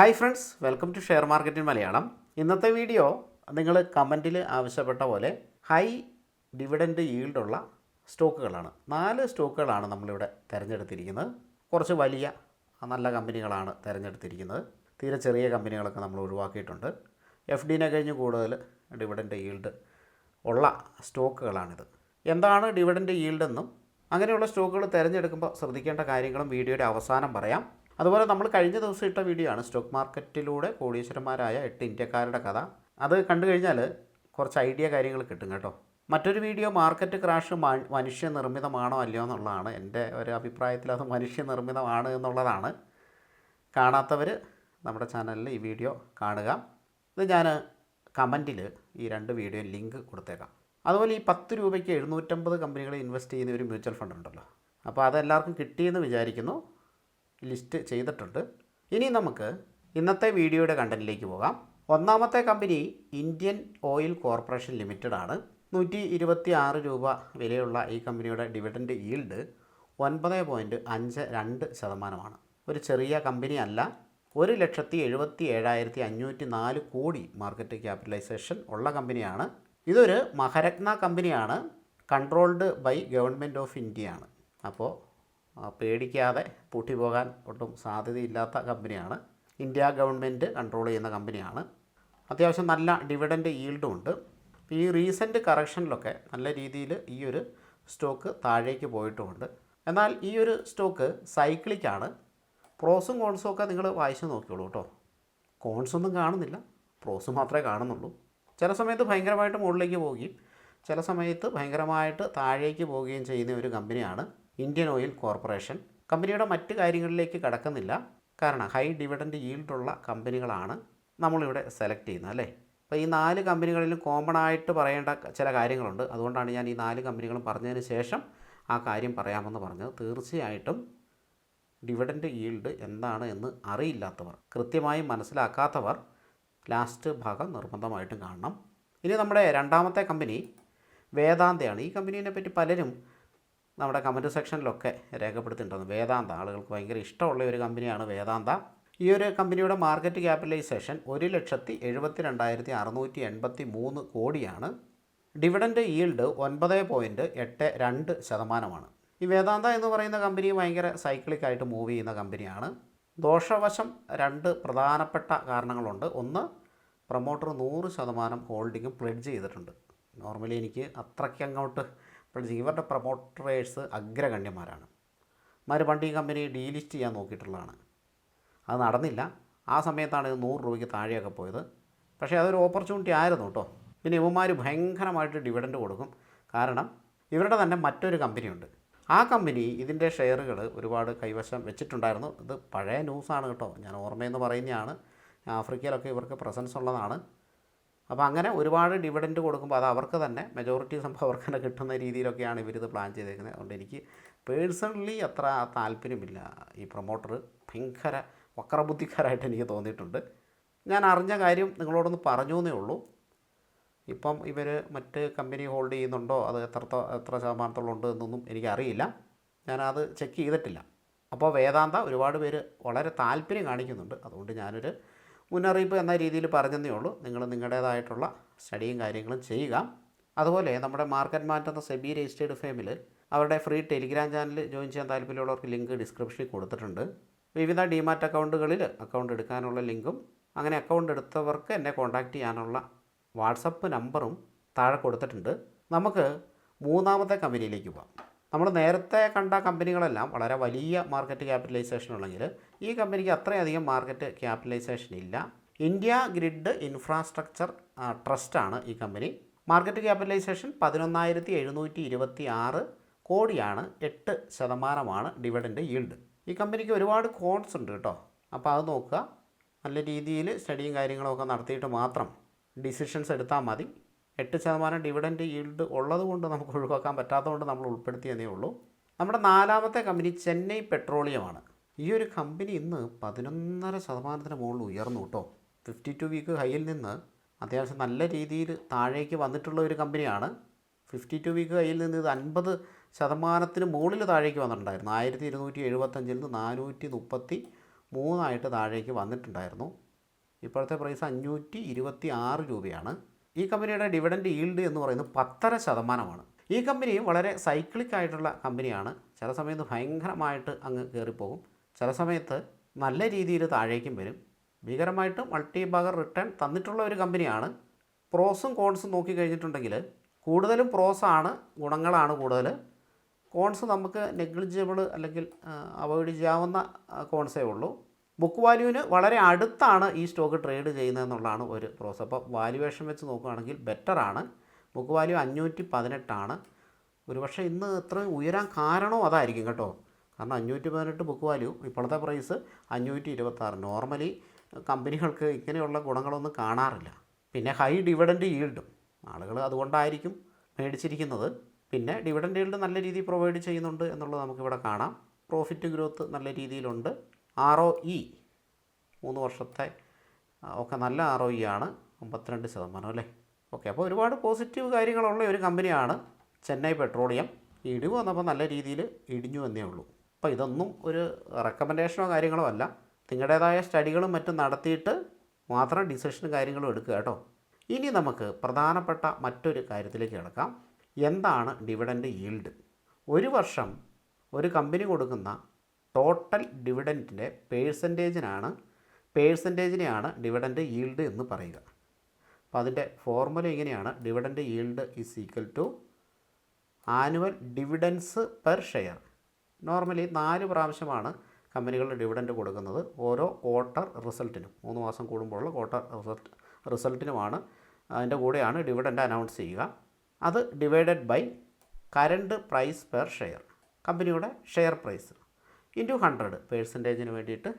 Hi friends welcome to share market in Malayalam ഇന്നത്തെ video നിങ്ങൾ കമന്റിൽ ആവശ്യപ്പെട്ട പോലെ ഹൈ ഡിവിഡൻഡ് ഈൽഡുള്ള സ്റ്റോക്കുകളാണ്. നാല് സ്റ്റോക്കുകളാണ് നമ്മളിവിടെ തിരഞ്ഞെടുത്തിരിക്കുന്നത്. കുറച്ച് വലിയ നല്ല കമ്പനികളാണ് തിരഞ്ഞെടുത്തിരിക്കുന്നത്. തീരെ ചെറിയ കമ്പനികളൊക്കെ നമ്മൾ ഒഴിവാക്കിയിട്ടുണ്ട്. എഫ് ഡിനെ കഴിഞ്ഞ് കൂടുതൽ ഡിവിഡൻഡ് ഈൽഡ് ഉള്ള സ്റ്റോക്കുകളാണിത്. എന്താണ് ഡിവിഡൻഡ് ഈൽഡെന്നും അങ്ങനെയുള്ള സ്റ്റോക്കുകൾ തിരഞ്ഞെടുക്കുമ്പോൾ ശ്രദ്ധിക്കേണ്ട കാര്യങ്ങളും വീഡിയോയുടെ അവസാനം പറയാം. അതുപോലെ നമ്മൾ കഴിഞ്ഞ ദിവസം ഇട്ട വീഡിയോ ആണ്. സ്റ്റോക്ക് മാർക്കറ്റിലൂടെ കോടീശ്വരന്മാരായ എട്ട് ഇന്ത്യക്കാരുടെ കഥ. അത് കണ്ടു കഴിഞ്ഞാൽ കുറച്ച് ഐഡിയ കാര്യങ്ങൾ കിട്ടും കേട്ടോ. മറ്റൊരു വീഡിയോ മാർക്കറ്റ് ക്രാഷ് മനുഷ്യനിർമ്മിതമാണോ അല്ലയോ എന്നുള്ളതാണ്. എന്റെ ഒരു അഭിപ്രായത്തിൽ അത് മനുഷ്യനിർമ്മിതമാണ് എന്നുള്ളതാണ്. കാണാത്തവർ നമ്മുടെ ചാനലിൽ ഈ വീഡിയോ കാണുക. ഇത് ഞാൻ കമന്റിൽ ഈ രണ്ട് വീഡിയോ ലിങ്ക് കൊടുത്തേക്കാം. അതുപോലെ ഈ പത്ത് രൂപയ്ക്ക് എഴുന്നൂറ്റമ്പത് കമ്പനികളെ ഇൻവെസ്റ്റ് ചെയ്യുന്ന ഒരു മ്യൂച്വൽ ഫണ്ട് ഉണ്ടല്ലോ. അപ്പോൾ അതെല്ലാവർക്കും കിട്ടിയെന്ന് വിചാരിക്കുന്നു. ലിസ്റ്റ് ചെയ്തിട്ടുണ്ട്. ഇനി നമുക്ക് ഇന്നത്തെ വീഡിയോയുടെ കണ്ടന്റിലേക്ക് പോകാം. ഒന്നാമത്തെ company Indian Oil Corporation Limited ആണ് നൂറ്റി ഇരുപത്തി ആറ് രൂപ വിലയുള്ള ഈ കമ്പനിയുടെ ഡിവിഡൻഡ് ഈൽഡ് ഒൻപത് പോയിന്റ് അഞ്ച് രണ്ട് ശതമാനമാണ്. ഒരു ചെറിയ കമ്പനി അല്ല. ഒരു ലക്ഷത്തി എഴുപത്തി ഏഴായിരത്തി അഞ്ഞൂറ്റി നാല് കോടി മാർക്കറ്റ് ക്യാപിറ്റലൈസേഷൻ ഉള്ള കമ്പനിയാണ്. ഇതൊരു മഹരത്ന കമ്പനിയാണ്. കൺട്രോൾഡ് ബൈ ഗവൺമെന്റ് ഓഫ് ഇന്ത്യയാണ് അപ്പോൾ പേടിക്കാതെ പൂട്ടിപ്പോകാൻ ഒട്ടും സാധ്യതയില്ലാത്ത കമ്പനിയാണ്. ഇന്ത്യ ഗവൺമെന്റ് കൺട്രോൾ ചെയ്യുന്ന കമ്പനിയാണ്. അത്യാവശ്യം നല്ല ഡിവിഡൻഡ് ഈൽഡും ഉണ്ട്. ഈ റീസെന്റ് കറക്ഷനിലൊക്കെ നല്ല രീതിയിൽ ഈ ഒരു സ്റ്റോക്ക് താഴേക്ക് പോയിട്ടുമുണ്ട് എന്നാൽ ഈ ഒരു സ്റ്റോക്ക് സൈക്ലിക്കാണ് പ്രോസും കോൺസും ഒക്കെ നിങ്ങൾ വായിച്ചു നോക്കിയോളൂ കേട്ടോ. കോൺസ് ഒന്നും കാണുന്നില്ല. പ്രോസ് മാത്രമേ കാണുന്നുള്ളൂ. ചില സമയത്ത് ഭയങ്കരമായിട്ട് മുകളിലേക്ക് പോവുകയും ചില സമയത്ത് ഭയങ്കരമായിട്ട് താഴേക്ക് പോവുകയും ചെയ്യുന്ന ഒരു കമ്പനിയാണ്. ഇന്ത്യൻ ഓയിൽ കോർപ്പറേഷൻ കമ്പനിയുടെ മറ്റ് കാര്യങ്ങളിലേക്ക് കടക്കുന്നില്ല. കാരണം ഹൈ ഡിവിഡൻഡ് ഈൽഡുള്ള കമ്പനികളാണ് നമ്മളിവിടെ സെലക്ട് ചെയ്യുന്നത് അല്ലേ? അപ്പോൾ ഈ നാല് കമ്പനികളിലും കോമൺ ആയിട്ട് പറയേണ്ട ചില കാര്യങ്ങളുണ്ട്. അതുകൊണ്ടാണ് ഞാൻ ഈ നാല് കമ്പനികളും പറഞ്ഞതിന് ശേഷം ആ കാര്യം പറയാമെന്ന് പറഞ്ഞത്. തീർച്ചയായിട്ടും ഡിവിഡൻഡ് ഈൽഡ് എന്താണ് എന്ന് അറിയില്ലാത്തവർ കൃത്യമായി മനസ്സിലാക്കാത്തവർ ലാസ്റ്റ് ഭാഗം നിർബന്ധമായിട്ടും കാണണം. ഇനി നമ്മുടെ രണ്ടാമത്തെ കമ്പനി വേദാന്തയാണ്. ഈ കമ്പനീനെ പറ്റി പലരും നമ്മുടെ കമന്റ് സെക്ഷനിലൊക്കെ രേഖപ്പെടുത്തിയിട്ടുണ്ടെന്ന് വേദാന്ത ആളുകൾക്ക് ഭയങ്കര ഇഷ്ടമുള്ള ഒരു കമ്പനിയാണ് വേദാന്ത. ഈ ഒരു കമ്പനിയുടെ മാർക്കറ്റ് ക്യാപിറ്റലൈസേഷൻ ഒരു ലക്ഷത്തി എഴുപത്തി രണ്ടായിരത്തി അറുന്നൂറ്റി എൺപത്തി മൂന്ന് കോടിയാണ്. ഡിവിഡന്റ് ഈൽഡ് ഒൻപത് പോയിന്റ് എട്ട് രണ്ട് ശതമാനമാണ്. ഈ വേദാന്ത എന്ന് പറയുന്ന കമ്പനി ഭയങ്കര സൈക്ലിക്കായിട്ട് മൂവ് ചെയ്യുന്ന കമ്പനിയാണ്. ദോഷവശം രണ്ട് പ്രധാനപ്പെട്ട കാരണങ്ങളുണ്ട്. ഒന്ന് പ്രൊമോട്ടർ നൂറ് ശതമാനം ഹോൾഡിങ്ങും പ്ലെഡ്ജ് ചെയ്തിട്ടുണ്ട്. നോർമലി എനിക്ക് അത്രയ്ക്ക് പ്ലെഡ്ജ് ഇവരുടെ പ്രൊമോട്ടറേഴ്സ് അഗ്രഗണ്യന്മാരാണ്. മാര് പണ്ട് ഈ കമ്പനി ഡീലിസ്റ്റ് ചെയ്യാൻ നോക്കിയിട്ടുള്ളതാണ്. അത് നടന്നില്ല. ആ സമയത്താണ് ഇത് നൂറ് രൂപയ്ക്ക് താഴെയൊക്കെ പോയത്. പക്ഷേ അതൊരു ഓപ്പർച്യൂണിറ്റി ആയിരുന്നു കേട്ടോ. പിന്നെ ഇവന്മാർ ഭയങ്കരമായിട്ട് ഡിവിഡൻഡ് കൊടുക്കും. കാരണം ഇവരുടെ തന്നെ മറ്റൊരു കമ്പനിയുണ്ട്. ആ കമ്പനി ഇതിന്റെ ഷെയറുകൾ ഒരുപാട് കൈവശം വെച്ചിട്ടുണ്ടായിരുന്നു. ഇത് പഴയ ന്യൂസാണ് കേട്ടോ. ഞാൻ ഓർമ്മയെന്ന് പറയുന്നതാണ്. ആഫ്രിക്കയിലൊക്കെ ഇവർക്ക് പ്രസൻസ് ഉള്ളതാണ്. അപ്പോൾ അങ്ങനെ ഒരുപാട് ഡിവിഡന്റ് കൊടുക്കുമ്പോൾ അത് അവർക്ക് തന്നെ മെജോറിറ്റി സംഭവം അവർക്ക് തന്നെ കിട്ടുന്ന രീതിയിലൊക്കെയാണ് ഇവരിത് പ്ലാൻ ചെയ്തേക്കുന്നത്. അതുകൊണ്ട് എനിക്ക് പേഴ്സണലി അത്ര താല്പര്യമില്ല ഈ പ്രൊമോട്ടർ ഭയങ്കര വക്രബുദ്ധിക്കാരായിട്ട് എനിക്ക് തോന്നിയിട്ടുണ്ട്. ഞാൻ അറിഞ്ഞ കാര്യം നിങ്ങളോടൊന്ന് പറഞ്ഞു എന്നേ ഉള്ളൂ. ഇപ്പം ഇവർ മറ്റ് കമ്പനി ഹോൾഡ് ചെയ്യുന്നുണ്ടോ? അത് എത്രത്തോ എത്ര ശതമാനത്തോളം ഉണ്ട് എന്നൊന്നും എനിക്കറിയില്ല. ഞാനത് ചെക്ക് ചെയ്തിട്ടില്ല. അപ്പോൾ വേദാന്ത ഒരുപാട് പേര് വളരെ താല്പര്യം കാണിക്കുന്നുണ്ട്. അതുകൊണ്ട് ഞാനൊരു മുന്നറിയിപ്പ് എന്ന രീതിയിൽ പറഞ്ഞതേ ഉള്ളൂ. നിങ്ങൾ നിങ്ങളുടേതായിട്ടുള്ള സ്റ്റഡിയും കാര്യങ്ങളും ചെയ്യുക. അതുപോലെ നമ്മുടെ മാർക്കറ്റ് മാറ്റ് എന്ന സെബി രജിസ്റ്റേഡ് ഫേമിൽ അവരുടെ ഫ്രീ ടെലിഗ്രാം ചാനൽ ജോയിൻ ചെയ്യാൻ താല്പര്യമുള്ളവർക്ക് ലിങ്ക് ഡിസ്ക്രിപ്ഷനിൽ കൊടുത്തിട്ടുണ്ട്. വിവിധ ഡിമാറ്റ് അക്കൗണ്ടുകളിൽ അക്കൗണ്ട് എടുക്കാനുള്ള ലിങ്കും അങ്ങനെ അക്കൗണ്ട് എടുത്തവർക്ക് എന്നെ കോൺടാക്റ്റ് ചെയ്യാനുള്ള വാട്സപ്പ് നമ്പറും താഴെ കൊടുത്തിട്ടുണ്ട്. നമുക്ക് മൂന്നാമത്തെ കമ്പനിയിലേക്ക് പോകാം നമ്മൾ നേരത്തെ കണ്ട കമ്പനികളെല്ലാം വളരെ വലിയ മാർക്കറ്റ് ക്യാപിറ്റലൈസേഷൻ ഉള്ളെങ്കിൽ ഈ കമ്പനിക്ക് അത്രയധികം മാർക്കറ്റ് ക്യാപിറ്റലൈസേഷൻ ഇല്ല. ഇന്ത്യ ഗ്രിഡ് ഇൻഫ്രാസ്ട്രക്ചർ ട്രസ്റ്റാണ് ഈ കമ്പനി. മാർക്കറ്റ് ക്യാപിറ്റലൈസേഷൻ പതിനൊന്നായിരത്തി എഴുന്നൂറ്റി ഇരുപത്തി ആറ് കോടിയാണ്. എട്ട് ശതമാനമാണ് ഡിവിഡൻഡ് ഈൽഡ് ഈ കമ്പനിക്ക് ഒരുപാട് കോൺസ് ഉണ്ട് കേട്ടോ. അപ്പോൾ അത് നോക്കുക. നല്ല രീതിയിൽ സ്റ്റഡിയും കാര്യങ്ങളൊക്കെ നടത്തിയിട്ട് മാത്രം ഡിസിഷൻസ് എടുത്താൽ മതി. എട്ട് ശതമാനം ഡിവിഡന്റ് ഈൽഡ് ഉള്ളതുകൊണ്ട് നമുക്ക് ഒഴിവാക്കാൻ പറ്റാത്തതുകൊണ്ട് നമ്മൾ ഉൾപ്പെടുത്തിയതേ ഉള്ളൂ. നമ്മുടെ നാലാമത്തെ കമ്പനി ചെന്നൈ പെട്രോളിയമാണ്. ഈ ഒരു കമ്പനി ഇന്ന് പതിനൊന്നര ശതമാനത്തിന് മുകളിൽ ഉയർന്നു കേട്ടോ. ഫിഫ്റ്റി ടു വീക്ക് ഹൈയിൽ നിന്ന് അത്യാവശ്യം നല്ല രീതിയിൽ താഴേക്ക് വന്നിട്ടുള്ള ഒരു കമ്പനിയാണ്. ഫിഫ്റ്റി ടു വീക്ക് ഹൈയിൽ നിന്ന് ഇത് അൻപത് ശതമാനത്തിന് മുകളിൽ താഴേക്ക് വന്നിട്ടുണ്ടായിരുന്നു. ആയിരത്തി ഇരുന്നൂറ്റി എഴുപത്തഞ്ചിൽ നിന്ന് നാനൂറ്റി മുപ്പത്തി മൂന്നായിട്ട് താഴേക്ക് വന്നിട്ടുണ്ടായിരുന്നു. ഇപ്പോഴത്തെ പ്രൈസ് അഞ്ഞൂറ്റി ഇരുപത്തി ആറ് രൂപയാണ്. ഈ കമ്പനിയുടെ ഡിവിഡൻഡ് ഈൽഡ് എന്ന് പറയുന്നത് പത്തര ശതമാനമാണ്. ഈ കമ്പനി വളരെ സൈക്ലിക് ആയിട്ടുള്ള കമ്പനിയാണ്. ചില സമയത്ത് ഭയങ്കരമായിട്ട് അങ്ങ് കയറിപ്പോകും. ചില സമയത്ത് നല്ല രീതിയിൽ താഴേക്കും വരും. ഭീകരമായിട്ട് മൾട്ടി ബാഗർ റിട്ടേൺ തന്നിട്ടുള്ള ഒരു കമ്പനിയാണ്. പ്രോസും കോൺസും നോക്കി കഴിഞ്ഞിട്ടുണ്ടെങ്കിൽ കൂടുതലും പ്രോസാണ് ഗുണങ്ങളാണ് കൂടുതൽ. കോൺസ് നമുക്ക് നെഗ്ലിജിബിൾ അല്ലെങ്കിൽ അവോയ്ഡ് ചെയ്യാവുന്ന കോൺസേ ഉള്ളൂ. ബുക്ക് വാല്യൂവിന് വളരെ അടുത്താണ് ഈ സ്റ്റോക്ക് ട്രേഡ് ചെയ്യുന്നതെന്നുള്ളതാണ് ഒരു പ്രോസസ്. അപ്പോൾ വാല്യുവേഷൻ വെച്ച് നോക്കുകയാണെങ്കിൽ ബെറ്റർ ആണ്. ബുക്ക് വാല്യൂ അഞ്ഞൂറ്റി പതിനെട്ടാണ് ഒരുപക്ഷെ ഇന്ന് ഇത്ര ഉയരാൻ കാരണവും അതായിരിക്കും കേട്ടോ. കാരണം അഞ്ഞൂറ്റി പതിനെട്ട് ബുക്ക് വാല്യൂ ഇപ്പോഴത്തെ പ്രൈസ് അഞ്ഞൂറ്റി ഇരുപത്താറ് നോർമലി കമ്പനികൾക്ക് ഇങ്ങനെയുള്ള ഗുണങ്ങളൊന്നും കാണാറില്ല. പിന്നെ ഹൈ ഡിവിഡന്റ് ഈൽഡും ആളുകൾ അതുകൊണ്ടായിരിക്കും മേടിച്ചിരിക്കുന്നത്. പിന്നെ ഡിവിഡൻഡ് ഈൽഡ് നല്ല രീതിയിൽ പ്രൊവൈഡ് ചെയ്യുന്നുണ്ട് എന്നുള്ളത് നമുക്കിവിടെ കാണാം. പ്രോഫിറ്റ് ഗ്രോത്ത് നല്ല രീതിയിലുണ്ട്. R O E. മൂന്ന് വർഷത്തെ ഒക്കെ നല്ല ആർ ഒ ഇ ആണ്. അമ്പത്തിരണ്ട് ശതമാനം അല്ലേ? ഓക്കെ അപ്പോൾ ഒരുപാട് പോസിറ്റീവ് കാര്യങ്ങളുള്ള ഒരു കമ്പനിയാണ് ചെന്നൈ പെട്രോളിയം. ഇടിവ് വന്നപ്പോൾ നല്ല രീതിയിൽ ഇടിഞ്ഞു എന്നേ ഉള്ളൂ. അപ്പോൾ ഇതൊന്നും ഒരു റെക്കമെൻഡേഷനോ കാര്യങ്ങളോ അല്ല. നിങ്ങളുടേതായ സ്റ്റഡികളും മറ്റും നടത്തിയിട്ട് മാത്രം ഡിസിഷനും കാര്യങ്ങളും എടുക്കുക കേട്ടോ. ഇനി നമുക്ക് പ്രധാനപ്പെട്ട മറ്റൊരു കാര്യത്തിലേക്ക് കിടക്കാം. എന്താണ് ഡിവിഡൻഡ് ഈൽഡ് ഒരു വർഷം ഒരു കമ്പനി കൊടുക്കുന്ന ടോട്ടൽ ഡിവിഡന്റിന്റെ പേഴ്സന്റേജിനാണ് പേഴ്സന്റേജിനെയാണ് ഡിവിഡന്റ് ഈൽഡ് എന്ന് പറയുക. അപ്പോൾ അതിന്റെ ഫോർമുല ഇങ്ങനെയാണ് dividend yield is equal to annual dividends per share normally നാല് പ്രാവശ്യമാണ് കമ്പനികൾ ഡിവിഡന്റ് കൊടുക്കുന്നത്. ഓരോ ക്വാർട്ടർ റിസൾട്ടിനും മൂന്ന് മാസം കൂടുമ്പോഴുള്ള ക്വാർട്ടർ റിസൾട്ട് റിസൾട്ടിനുമാണ് അതിന്റെ കൂടെയാണ് ഡിവിഡന്റ് അനൗൺസ് ചെയ്യുക. അത് divided by current price per share കമ്പനിയുടെ ഷെയർ പ്രൈസ് ഇന്റു ഹൺഡ്രഡ് പേഴ്സന്റേജിന് വേണ്ടിയിട്ട്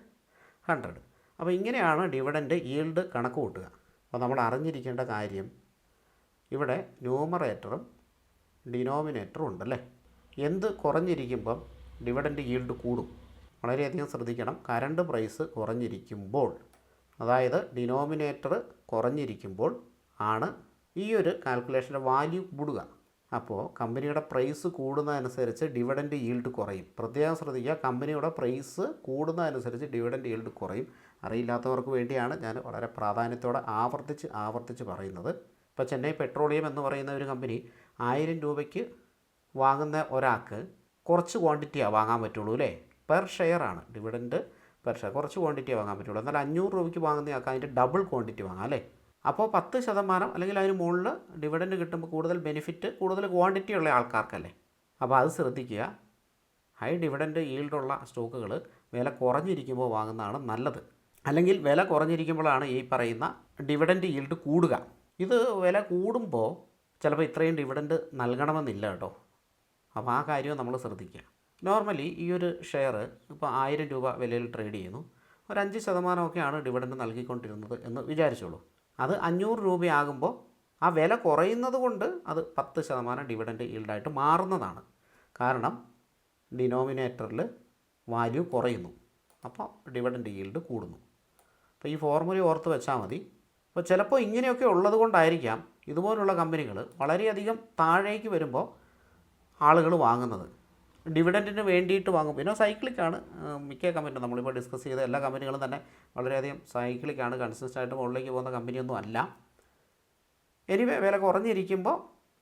ഹൺഡ്രഡ്. അപ്പോൾ ഇങ്ങനെയാണ് ഡിവിഡന്റ് ഈൽഡ് കണക്ക് കൂട്ടുക. അപ്പോൾ നമ്മൾ അറിഞ്ഞിരിക്കേണ്ട കാര്യം ഇവിടെ ന്യൂമറേറ്ററും ഡിനോമിനേറ്ററും ഉണ്ടല്ലേ? എന്ത് കുറഞ്ഞിരിക്കുമ്പം ഡിവിഡന്റ് ഈൽഡ് കൂടും? വളരെയധികം ശ്രദ്ധിക്കണം. കറണ്ട് പ്രൈസ് കുറഞ്ഞിരിക്കുമ്പോൾ അതായത് ഡിനോമിനേറ്റർ കുറഞ്ഞിരിക്കുമ്പോൾ ആണ് ഈ ഒരു കാൽക്കുലേഷന്റെ വാല്യൂ കൂടുക. അപ്പോൾ കമ്പനിയുടെ പ്രൈസ് കൂടുന്നതനുസരിച്ച് ഡിവിഡന്റ് ഈൽഡ് കുറയും. പ്രത്യേകം ശ്രദ്ധിക്കുക കമ്പനിയുടെ പ്രൈസ് കൂടുന്നതനുസരിച്ച് ഡിവിഡന്റ് ഈൽഡ് കുറയും. അറിയില്ലാത്തവർക്ക് വേണ്ടിയാണ് ഞാൻ വളരെ പ്രാധാന്യത്തോടെ ആവർത്തിച്ച് ആവർത്തിച്ച് പറയുന്നത്. ഇപ്പോൾ ചെന്നൈ പെട്രോളിയം എന്ന് പറയുന്ന ഒരു കമ്പനി ആയിരം രൂപയ്ക്ക് വാങ്ങുന്ന ഒരാൾക്ക് കുറച്ച് ക്വാണ്ടിറ്റിയാണ് വാങ്ങാൻ പറ്റുള്ളൂ അല്ലേ? പെർ ഷെയർ ആണ്. ഡിവിഡൻഡ് പെർ ഷെയർ കുറച്ച് ക്വാണ്ടിറ്റിയാണ് വാങ്ങാൻ പറ്റുള്ളൂ. എന്നാൽ അഞ്ഞൂറ് രൂപയ്ക്ക് വാങ്ങുന്ന ആൾക്ക് അതിന്റെ ഡബിൾ ക്വാണ്ടിറ്റി വാങ്ങാം അല്ലേ? അപ്പോൾ പത്ത് ശതമാനം അല്ലെങ്കിൽ അതിന് മുകളിൽ ഡിവിഡൻഡ് കിട്ടുമ്പോൾ കൂടുതൽ ബെനിഫിറ്റ് കൂടുതൽ ക്വാണ്ടിറ്റി ഉള്ള ആൾക്കാർക്കല്ലേ? അപ്പോൾ അത് ശ്രദ്ധിക്കുക. ഹൈ ഡിവിഡൻഡ് ഈൽഡുള്ള സ്റ്റോക്കുകൾ വില കുറഞ്ഞിരിക്കുമ്പോൾ വാങ്ങുന്നതാണ് നല്ലത്. അല്ലെങ്കിൽ വില കുറഞ്ഞിരിക്കുമ്പോഴാണ് ഈ പറയുന്ന ഡിവിഡൻഡ് ഈൽഡ് കൂടുക. ഇത് വില കൂടുമ്പോൾ ചിലപ്പോൾ ഇത്രയും ഡിവിഡൻഡ് നൽകണമെന്നില്ല കേട്ടോ. അപ്പോൾ ആ കാര്യവും നമ്മൾ ശ്രദ്ധിക്കുക. നോർമലി ഈ ഒരു ഷെയർ ഇപ്പോൾ ആയിരം രൂപ വിലയിൽ ട്രേഡ് ചെയ്യുന്നു. ഒരു അഞ്ച് ശതമാനമൊക്കെയാണ് ഡിവിഡൻഡ് നൽകിക്കൊണ്ടിരുന്നത് എന്ന് വിചാരിച്ചോളൂ. അത് അഞ്ഞൂറ് രൂപയാകുമ്പോൾ ആ വില കുറയുന്നത് കൊണ്ട് അത് പത്ത് ശതമാനം ഡിവിഡന്റ് ഈൽഡായിട്ട് മാറുന്നതാണ്. കാരണം ഡിനോമിനേറ്ററിൽ വാല്യൂ കുറയുന്നു. അപ്പോൾ ഡിവിഡന്റ് ഈൽഡ് കൂടുന്നു. അപ്പോൾ ഈ ഫോർമുല ഓർത്ത് വെച്ചാൽ മതി. അപ്പോൾ ചിലപ്പോൾ ഇങ്ങനെയൊക്കെ ഉള്ളത് കൊണ്ടായിരിക്കാം ഇതുപോലുള്ള കമ്പനികൾ വളരെയധികം താഴേക്ക് വരുമ്പോൾ ആളുകൾ വാങ്ങുന്നത്. ഡിവിഡന്റിന് വേണ്ടിയിട്ട് വാങ്ങും. പിന്നെ സൈക്ലിക്കാണ് മിക്ക കമ്പനിയും നമ്മളിപ്പോൾ ഡിസ്കസ് ചെയ്ത എല്ലാ കമ്പനികളും തന്നെ വളരെയധികം സൈക്ലിക്കാണ് കൺസിസ്റ്റന്റ് ആയിട്ട് മുകളിലേക്ക് പോകുന്ന കമ്പനിയൊന്നും അല്ല. എനിവേ വില കുറഞ്ഞിരിക്കുമ്പോൾ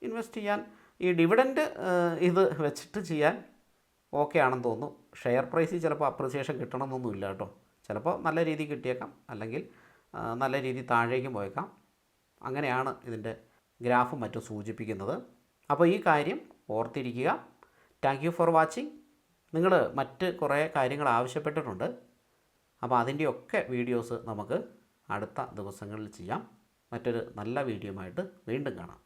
ഇൻവെസ്റ്റ് ചെയ്യാൻ ഈ ഡിവിഡന്റ് ഇത് വെച്ചിട്ട് ചെയ്യാൻ ഓക്കെ ആണെന്ന് തോന്നുന്നു. ഷെയർ പ്രൈസിൽ ചിലപ്പോൾ അപ്രിസിയേഷൻ കിട്ടണമെന്നൊന്നുമില്ല കേട്ടോ. ചിലപ്പോൾ നല്ല രീതിയിൽ കിട്ടിയേക്കാം. അല്ലെങ്കിൽ നല്ല രീതിയിൽ താഴേക്കും പോയേക്കാം. അങ്ങനെയാണ് ഇതിന്റെ ഗ്രാഫും മറ്റും സൂചിപ്പിക്കുന്നത്. അപ്പോൾ ഈ കാര്യം ഓർത്തിരിക്കുക. താങ്ക് യു ഫോർ വാച്ചിങ് നിങ്ങൾ മറ്റ് കുറേ കാര്യങ്ങൾ ആവശ്യപ്പെട്ടിട്ടുണ്ട്. അപ്പോൾ അതിന്റെയൊക്കെ വീഡിയോസ് നമുക്ക് അടുത്ത ദിവസങ്ങളിൽ ചെയ്യാം. മറ്റൊരു നല്ല വീഡിയോയുമായിട്ട് വീണ്ടും കാണാം.